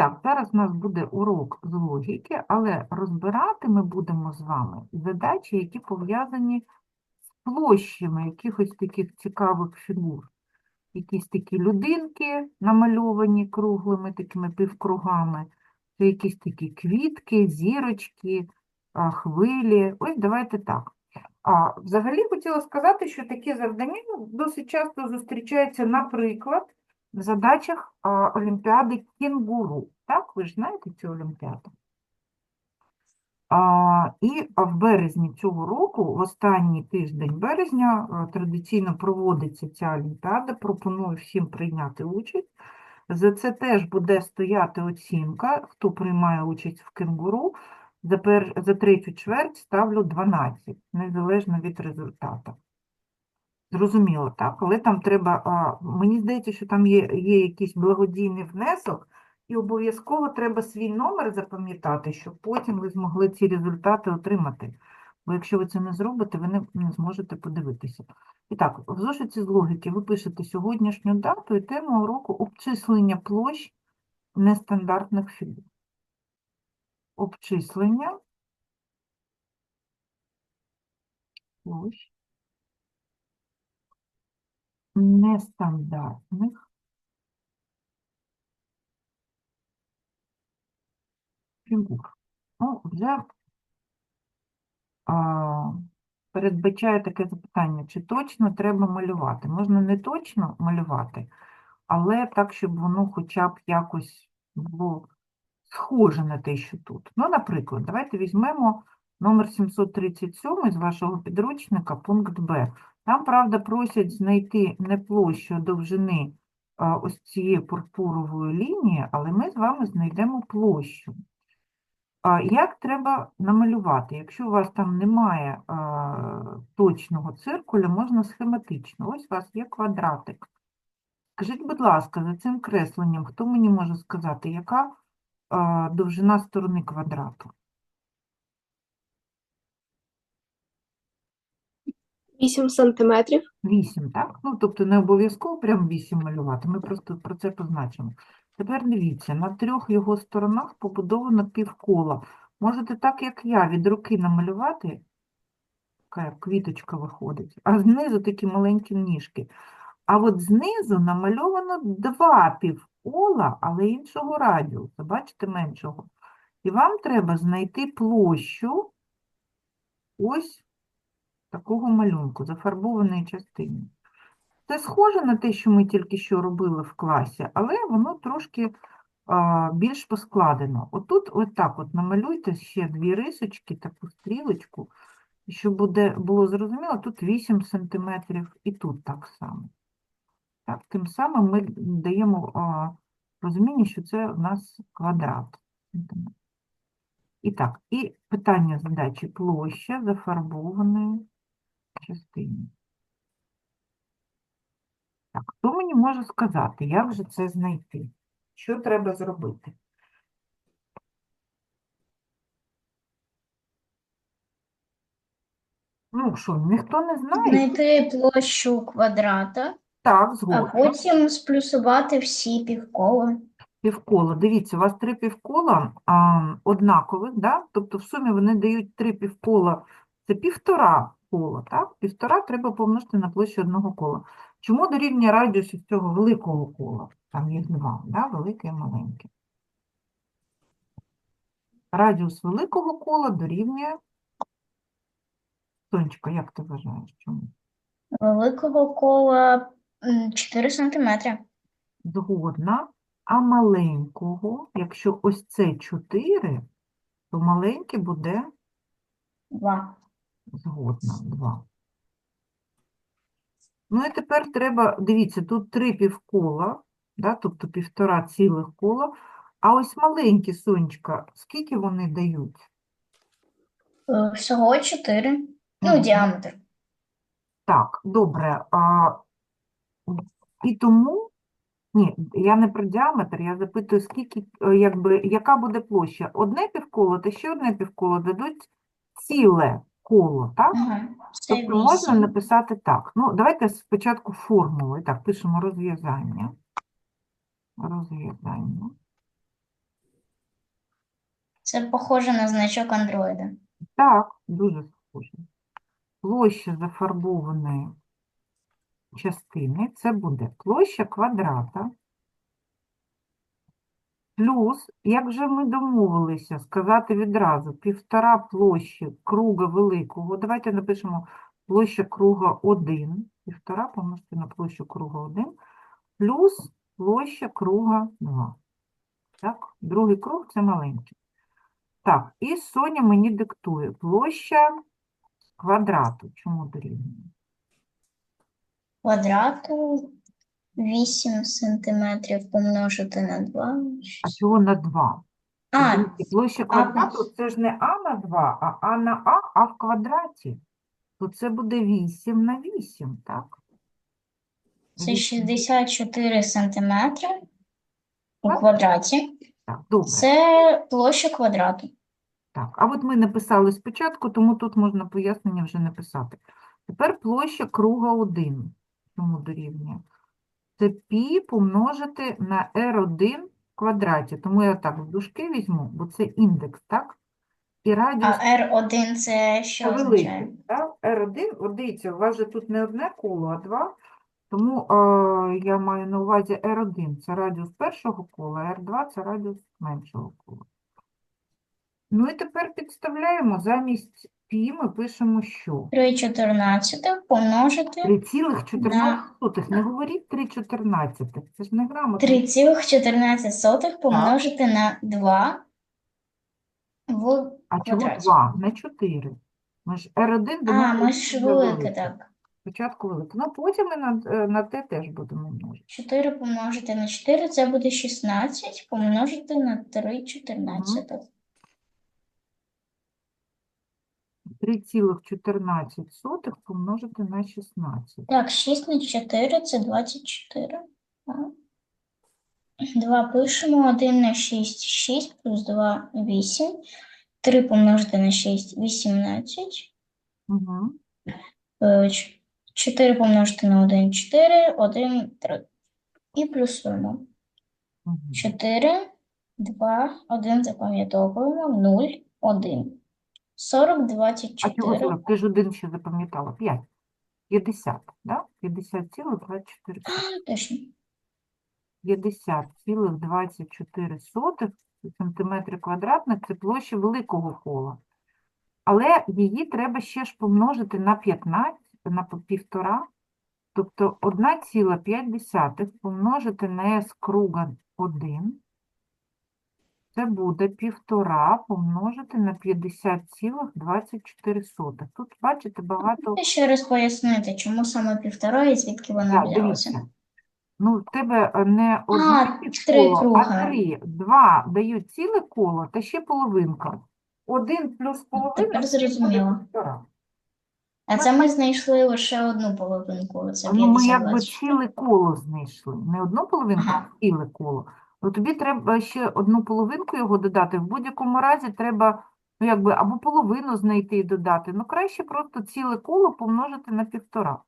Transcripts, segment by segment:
Так, зараз у нас буде урок з логіки, але розбирати ми будемо з вами задачі, які пов'язані з площами якихось таких цікавих фігур. Якісь такі людинки намальовані круглими такими півкругами, це якісь такі квітки, зірочки, хвилі. Ось давайте так. А взагалі хотіла сказати, що такі завдання досить часто зустрічаються, наприклад, в задачах Олімпіади кінгуру. Так, ви ж знаєте цю Олімпіаду? А, і в березні цього року, в останній тиждень березня, традиційно проводиться ця Олімпіада. Пропоную всім прийняти участь. За це теж буде стояти оцінка, хто приймає участь в кенгуру. За, пер... за третю чверть ставлю 12, незалежно від результату. Зрозуміло, так? Але там треба, а, мені здається, що там є, є якийсь благодійний внесок, і обов'язково треба свій номер запам'ятати, щоб потім ви змогли ці результати отримати. Бо якщо ви це не зробите, ви не, не зможете подивитися. І так, в зошиті з логіки ви пишете сьогоднішню дату і тему уроку обчислення площ нестандартних фігур. Обчислення площ нестандартних фігур. Ну, вже а, передбачає таке запитання, чи точно треба малювати. Можна не точно малювати, але так, щоб воно хоча б якось було схоже на те, що тут. Ну, наприклад, давайте візьмемо номер 737 з вашого підручника, пункт Б. Там, правда, просять знайти не площу а довжини ось цієї пурпурової лінії, але ми з вами знайдемо площу. Як треба намалювати? Якщо у вас там немає точного циркуля, можна схематично. Ось у вас є квадратик. Скажіть, будь ласка, за цим кресленням, хто мені може сказати, яка довжина сторони квадрату? 8 сантиметрів. 8, так? Ну, тобто не обов'язково прям 8 малювати, ми просто про це позначимо. Тепер дивіться, на трьох його сторонах побудовано півкола. Можете так, як я, від руки намалювати, така квіточка виходить, а знизу такі маленькі ніжки. А от знизу намальовано два півкола, але іншого радіусу, бачите, меншого. І вам треба знайти площу ось такого малюнку, зафарбованої частини. Це схоже на те, що ми тільки що робили в класі, але воно трошки а, більш поскладено. Отут, ось так от намалюйте ще дві рисочки, таку стрілочку, щоб буде, було зрозуміло, тут 8 см і тут так само. Так, тим самим ми даємо а, розуміння, що це у нас квадрат. І так, і питання задачі площа зафарбованої частини. Так, хто мені може сказати, як же це знайти? Що треба зробити? Ну що, ніхто не знає? Знайти площу квадрата, Так, а згодна. потім сплюсувати всі півкола. Півкола. Дивіться, у вас три півкола а, однакових, да? Тобто в сумі вони дають три півкола. Це півтора кола, так? Півтора треба помножити на площу одного кола. Чому дорівнює радіус цього великого кола? Там їх два, да? велике і маленьке. Радіус великого кола дорівнює. Сонечко, як ти вважаєш, чому? Великого кола 4 сантиметри. Згодна. А маленького, якщо ось це 4, то маленьке буде 2. Згодна, два. Ну і тепер треба, дивіться, тут три півкола, да, тобто півтора цілих кола, а ось маленькі сонечка, скільки вони дають? Е, Всього 4. Ну, Мгм. діаметр. Так, добре. А, і тому, ні, я не про діаметр, я запитую, скільки, е, якби, яка буде площа? Одне півколо та ще одне півколо дадуть ціле коло, так? Ага. Тобто можна написати так. Ну, давайте спочатку формулу. І Так, пишемо розв'язання. Розв'язання. Це похоже на значок андроїда. Так, дуже схоже. Площа зафарбованої частини це буде площа квадрата плюс, як вже ми домовилися, сказати відразу, півтора площі круга великого. Давайте напишемо площа круга 1, півтора помножити на площу круга 1, плюс площа круга 2. Так, другий круг це маленький. Так, і Соня мені диктує площа квадрату. Чому дорівнює? Квадрату 8 сантиметрів помножити на 2. А чого на 2? А, Дивіться, Площа квадрату це ж не а на 2, а а на а, а в квадраті. То це буде 8 на 8, так? це Вісім. 64 сантиметри у Так. квадраті. Так, добре. Це площа квадрату. Так, а от ми написали спочатку, тому тут можна пояснення вже не писати. Тепер площа круга 1. Чому дорівнює? Це пі помножити на r1 в квадраті. Тому я так в дужки візьму, бо це індекс, так? І радіус А R1 це що означає? великий, так? R1, от дивіться, у вас же тут не одне коло, а два. Тому е, я маю на увазі R1 це радіус першого кола, а R2 це радіус меншого кола. Ну і тепер підставляємо замість пі ми пишемо що? 3,14 помножити 3,14. Не говоріть 3,14. Це ж не грамотно. 3,14 помножити на 2 в А чого квадраті. 2? На 4. Ми ж R1 А, ми ж велике, так. Спочатку велике. Ну, потім ми на, е, на те теж будемо множити. 4 помножити на 4 це буде 16 помножити на 3,14. 3,14 помножити на 16. Так, 6 на 4 це 24. 2 пишемо, 1 на 6 – 6, плюс 2 – 8. 3 помножити на 6 – 18. Угу. 4 помножити на 1 – 4, 1 – 3. І плюсуємо. Угу. 4, 2, 1 запам'ятовуємо, 0, 1. 40, А чого 40? Ти ж один ще запам'ятала. 5. 50, да? 50,24. Точно. 50,24 сантиметри квадратних – це площа великого кола. Але її треба ще ж помножити на 15, на півтора. Тобто 1,5 помножити на s круга 1. Це буде півтора помножити на 50,24. Тут, бачите, багато... І ще раз пояснити, чому саме півтора і звідки воно Так, дивіться. Ну, в тебе е, не одне три півколо, а круга. три. Два дають ціле коло та ще половинка. Один плюс половина Тепер буде зрозуміло. півтора. А це ми знайшли лише одну половинку, це Ну, ми якби 50 ціле коло знайшли. Не одну половинку, Ага. а ціле коло. Ну, тобі треба ще одну половинку його додати. В будь-якому разі треба ну, якби, або половину знайти і додати. Ну, краще просто ціле коло помножити на півтора.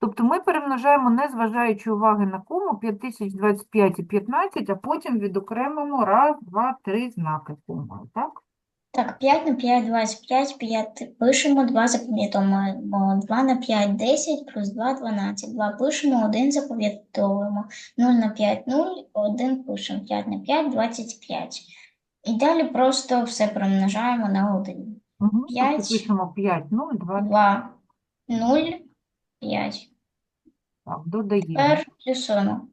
Тобто ми перемножаємо, не зважаючи уваги на кому, 5025 і 15, а потім відокремимо раз, два, три знаки кому, так? Так, 5 на 5, 25, 5 пишемо, 2 запам'ятовуємо, 2 на 5, 10, плюс 2, 12, 2 пишемо, 1 запам'ятовуємо, 0 на 5, 0, 1 пишемо, 5 на 5, 25. І далі просто все перемножаємо на 1. Угу. Тобто П'ять. пишемо 5, 0, 2, 2, 0, 5. так, додаємо. Тепер плюсуємо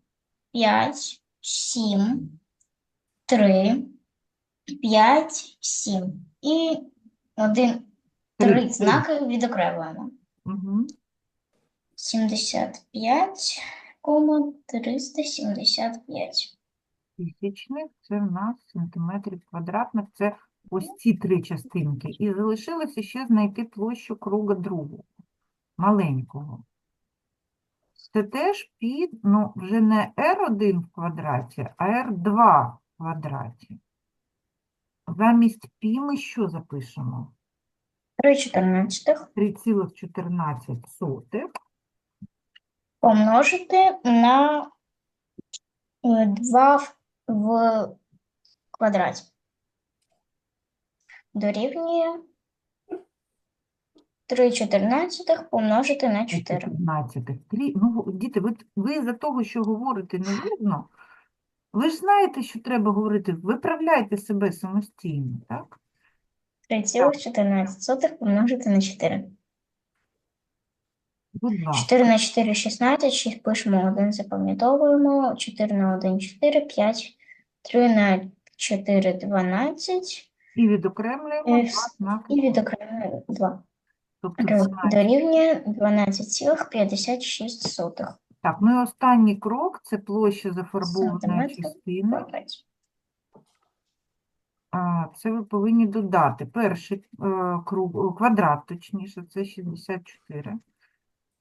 5, 7, 3, 5, 7. І 1, 3 Три. знаки відокремлюємо. Угу. 75, кома 375. Тисячних, це в нас сантиметрів квадратних, це ось ці три частинки. І залишилося ще знайти площу круга другого, маленького. Це теж під, ну, вже не R1 в квадраті, а R2 в квадраті. Замість пі ми що запишемо? 3 чотирнадцятих 3,14 помножити на 2 в, в квадраті. дорівнює 3 чотирнадцятих помножити на 4. 14. Ну, діти, ви, ви за того, що говорите невірно, ви ж знаєте, що треба говорити, виправляйте себе самостійно, так? 3,14 помножити на 4. Будь ласка. 4 на 4 – 16, 6 пишемо, 1 запам'ятовуємо, 4 на 1 – 4, 5, 3 на 4 – 12, І відокремлюємо Е, два знаки. і відокремлюємо 2. Тобто 17. Дорівнює 12,56. Так, ну і останній крок – це площа зафарбованої частини. А, Це ви повинні додати. Перший е, круг, квадрат, точніше, це 64.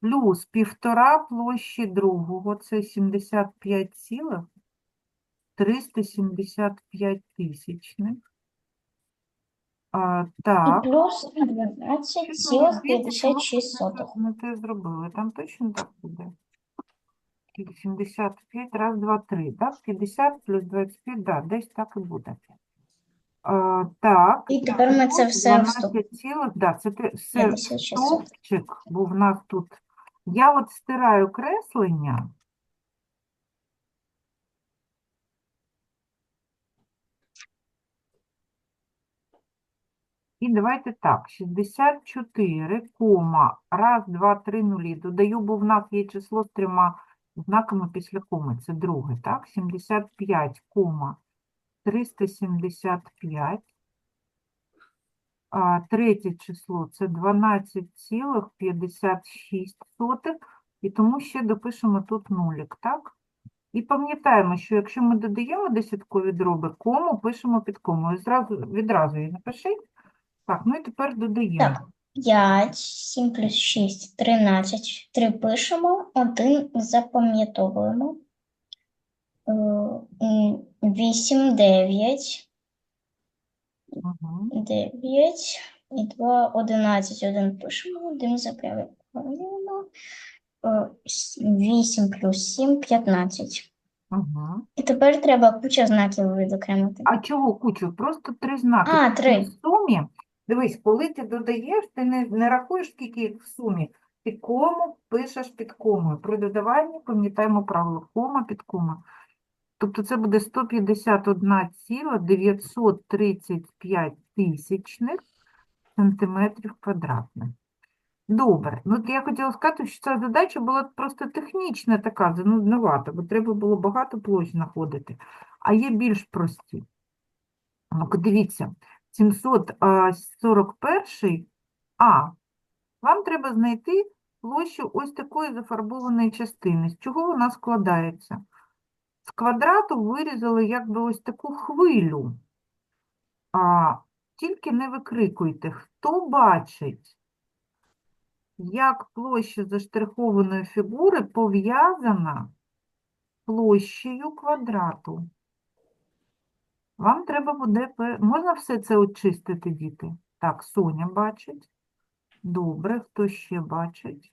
Плюс півтора площі другого, це 75,375 тисячних. А, І так. плюс що ви 12,56. Не те зробили. Там точно так буде? Скільки? 75, раз, два, три, так? 50 плюс 25, да, десь так і буде. А, так. І тепер ми це все в стоп. 12 цілих, да, це те- все 56. стовпчик був в нас тут. Я от стираю креслення. І давайте так, 64, кома, раз, два, три нулі. Додаю, бо в нас є число з трьома знаками після коми. Це друге, так? 75, 375. А, третє число це 12,56. І тому ще допишемо тут нулік, так? І пам'ятаємо, що якщо ми додаємо десяткові дроби, кому пишемо під. Зразу, відразу її напишіть. Так, ну і тепер додаємо. Так. 5, 7 плюс 6, 13. 3 пишемо, 1 запам'ятовуємо. Е, м, 8, 9, Угу. 9 і 2, 11. 1 пишемо, 1 запам'ятовуємо. Е, 8 плюс 7, 15. Угу. І тепер треба куча знаків відокремити. А чого кучу? Просто три знаки. А, три. В сумі, дивись, коли ти додаєш, ти не, не рахуєш, скільки їх в сумі. Ти кому пишеш під комою. При додаванні пам'ятаємо правило кома під кома. Тобто це буде 151,935 тисячних сантиметрів квадратних. Добре. Ну, я хотіла сказати, що ця задача була просто технічна така, занудновата, бо треба було багато площ знаходити. А є більш прості. Ну-ка, дивіться, 741 А. Вам треба знайти площу ось такої зафарбованої частини. З чого вона складається? З квадрату вирізали якби ось таку хвилю. А, тільки не викрикуйте, хто бачить, як площа заштрихованої фігури пов'язана площею квадрату. Вам треба буде, можна все це очистити, діти? Так, Соня бачить. Добре, хто ще бачить?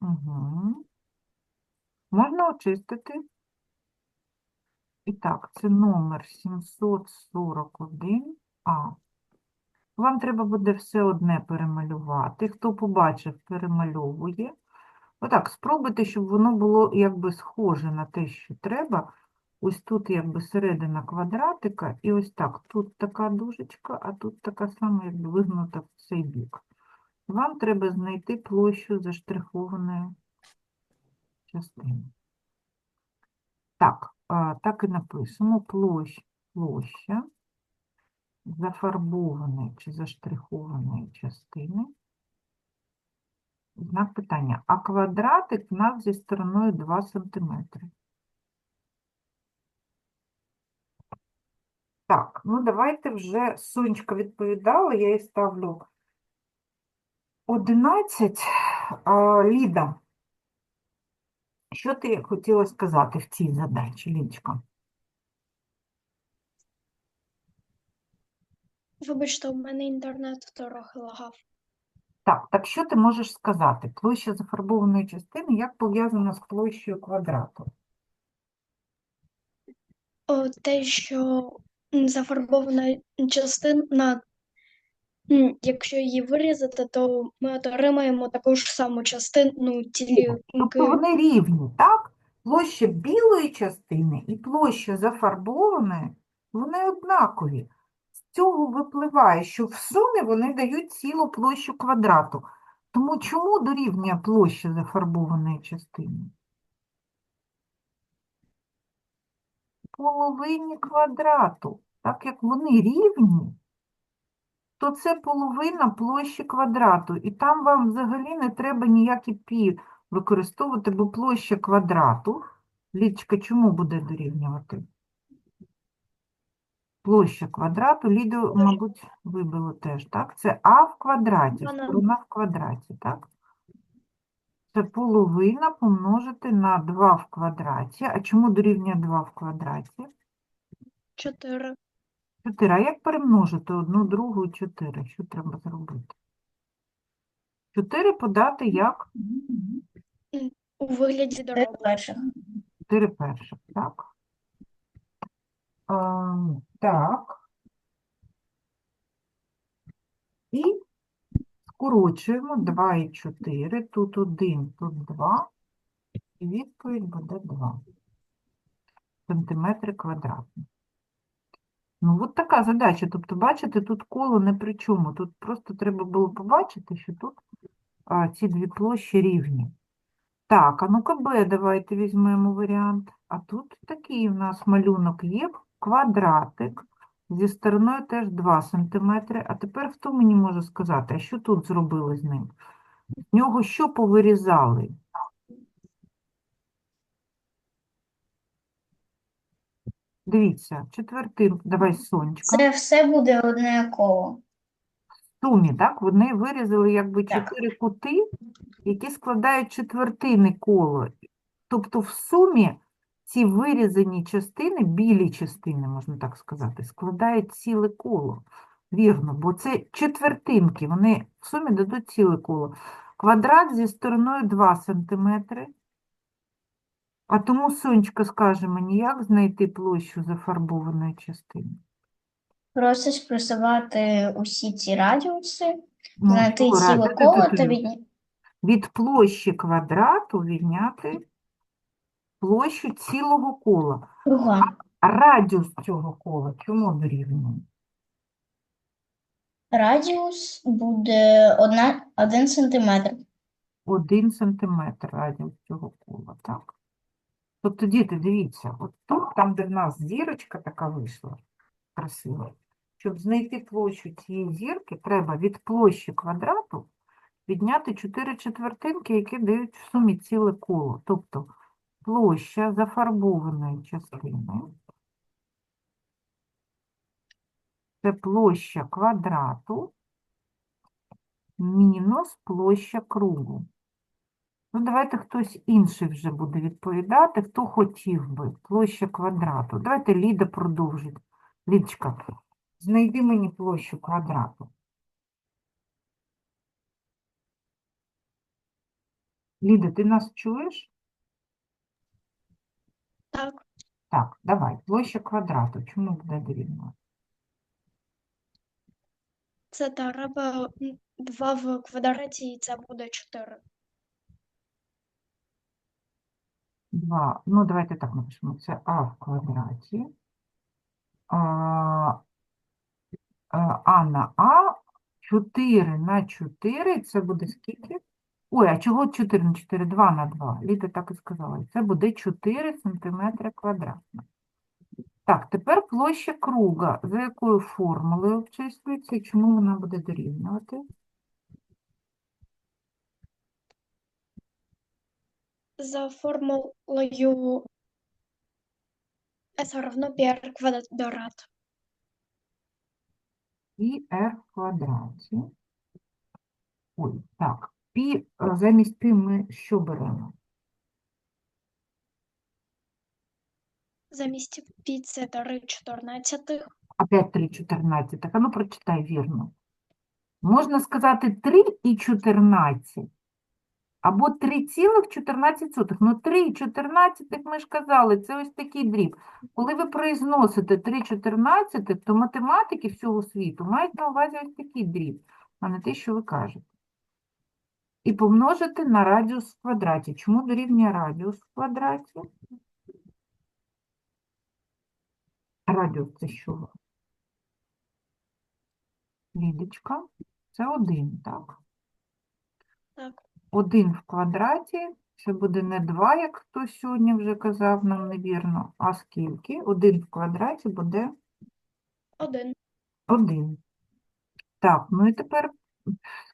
Угу. Можна очистити. І так, це номер 741А. Вам треба буде все одне перемалювати. Хто побачив, перемальовує. Отак, спробуйте, щоб воно було якби схоже на те, що треба. Ось тут якби середина квадратика, і ось так. Тут така дужечка, а тут така сама, якби вигнута в цей бік. Вам треба знайти площу заштрихованої частини. Так, так і написано. Площ, площа зафарбованої чи заштрихованої частини. Знак питання. А квадратик в нас зі стороною 2 см. Так, ну давайте вже Сонечка відповідала, я їй ставлю 11. А, Ліда, що ти хотіла сказати в цій задачі, Лідочка? Вибачте, у мене інтернет трохи лагав. Так, так що ти можеш сказати? Площа зафарбованої частини як пов'язана з площею квадрату? О, те, що зафарбована частина, якщо її вирізати, то ми отримаємо таку ж саму частину Тобто тілки. вони рівні, так? Площа білої частини і площа зафарбованої, вони однакові. З цього випливає, що в сумі вони дають цілу площу квадрату. Тому чому дорівнює площа зафарбованої частини? Половині квадрату. Так як вони рівні, то це половина площі квадрату. І там вам взагалі не треба ніякі пі використовувати, бо площа квадрату, Лідочка, чому буде дорівнювати? Площа квадрату, Ліду, мабуть, вибило теж, так? Це а в квадраті, сторона в квадраті, так? Це половина помножити на 2 в квадраті. А чому дорівнює 2 в квадраті? 4. 4. А як перемножити одну, другу і 4? Що треба зробити? 4 подати як У вигляді Три перших. 4 перших, так? А, так. І скорочуємо 2 і 4. Тут 1, тут 2. І відповідь буде 2 сантиметри квадратні. Ну, от така задача. Тобто, бачите, тут коло не при чому. Тут просто треба було побачити, що тут а, ці дві площі рівні. Так, а ну-ка Б, давайте візьмемо варіант. А тут такий у нас малюнок є, квадратик, зі стороною теж 2 см. А тепер хто мені може сказати, а що тут зробили з ним? З нього що повирізали? Дивіться, четвертин, давай сонечко. Це все буде одне коло. сумі, так? Вони вирізали якби Так. чотири кути, які складають четвертини коло. Тобто в сумі ці вирізані частини, білі частини, можна так сказати, складають ціле коло. Вірно, бо це четвертинки, вони в сумі дадуть ціле коло. Квадрат зі стороною 2 см. А тому Сонечка скаже мені, як знайти площу зафарбованої частини? Просто спросувати усі ці радіуси, Ну, знайти ціле коло та від... від площі квадрату відняти площу цілого кола. круга. А радіус цього кола чому дорівнює? Радіус буде одна, один сантиметр. Один сантиметр радіус цього кола, так? Тобто, діти, дивіться, от тут, там, де в нас зірочка така вийшла, красива, щоб знайти площу цієї зірки, треба від площі квадрату відняти 4 четвертинки, які дають в сумі ціле коло. Тобто площа зафарбованої частини це площа квадрату мінус площа кругу. Ну, давайте хтось інший вже буде відповідати, хто хотів би. Площа квадрату. Давайте Ліда продовжить. Лідочка, знайди мені площу квадрату. Ліда, ти нас чуєш? Так, давай. Площа квадрату. Чому буде дорівнювати? це треба 2 в квадраті, і це буде 4. 2. Ну, давайте так напишемо. Це а в квадраті. А, а, а на а 4 на 4, це буде скільки? Ой, а чого 4 на 4? 2 на 2. Ліда так і сказала. Це буде 4 сантиметри квадратних. Так, тепер площа круга. За якою формулою обчислюється і чому вона буде дорівнювати? За формулою S равно πr квадрат. І r в квадраті. Ой, так. Пі, замість пі ми що беремо? Замість пі це 3 14. Опять 3 14. Так, а ну прочитай вірно. Можна сказати 3 і 14. Або 3,14. Ну, 3,14 ми ж казали, це ось такий дріб. Коли ви произносите 3,14, то математики всього світу мають на увазі ось такий дріб, а не те, що ви кажете. І помножити на радіус в квадраті. Чому дорівнює радіус в квадраті? Радіус це що? Лідочка. Це 1, так? Так. 1 в квадраті, це буде не 2, як хтось сьогодні вже казав нам невірно, а скільки? 1 в квадраті буде Один. 1. Так, ну і тепер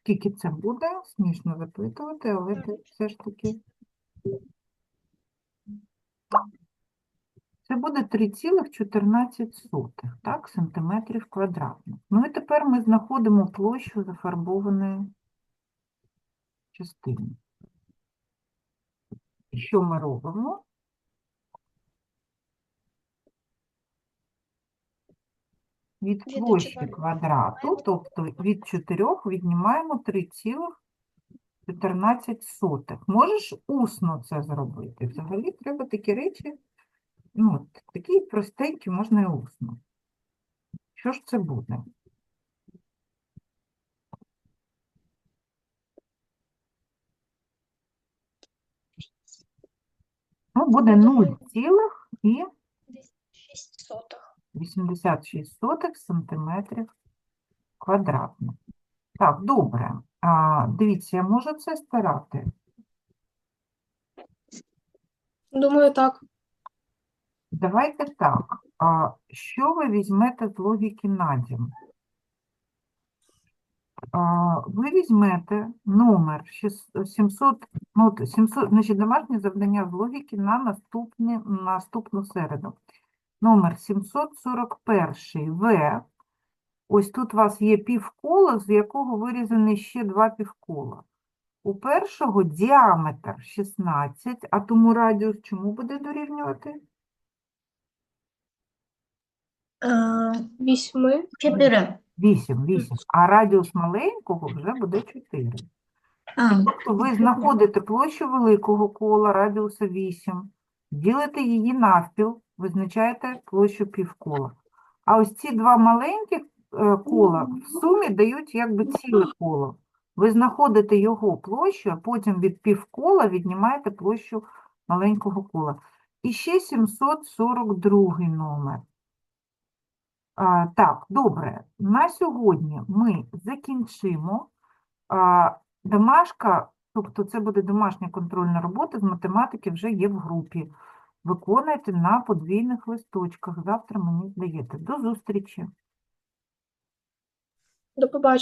скільки це буде? Смішно запитувати, але це все ж таки. Це буде 3,14, так, сантиметрів квадратних. Ну і тепер ми знаходимо площу зафарбованої частини. Що ми робимо? Від площі квадрату, тобто від 4 віднімаємо 3,14. Можеш усно це зробити? Взагалі треба такі речі, ну, такі простенькі можна і усно. Що ж це буде? Ну, буде 0 цілих і Десь шість сотих. 86 сотих сантиметрів квадратних. Так, добре. А, дивіться, я можу це старати? Думаю, так. Давайте так. А, що ви візьмете з логіки на дім? А, ви візьмете номер 700, ну, 700, значить, домашнє завдання з логіки на наступні, наступну середу. Номер 741 В. Ось тут у вас є півкола, з якого вирізані ще два півкола. У першого діаметр 16, а тому радіус чому буде дорівнювати? Вісьми. Чотири. 8, 8. А радіус маленького вже буде 4. Тобто ви знаходите площу великого кола, радіуса 8, ділите її навпіл, визначаєте площу півкола. А ось ці два маленьких е, кола в сумі дають якби ціле коло. Ви знаходите його площу, а потім від півкола віднімаєте площу маленького кола. І ще 742 номер. А, так, добре. На сьогодні ми закінчимо. А, домашка, тобто це буде домашня контрольна робота з математики, вже є в групі. Виконуйте на подвійних листочках. Завтра мені здаєте. До зустрічі. До побачення.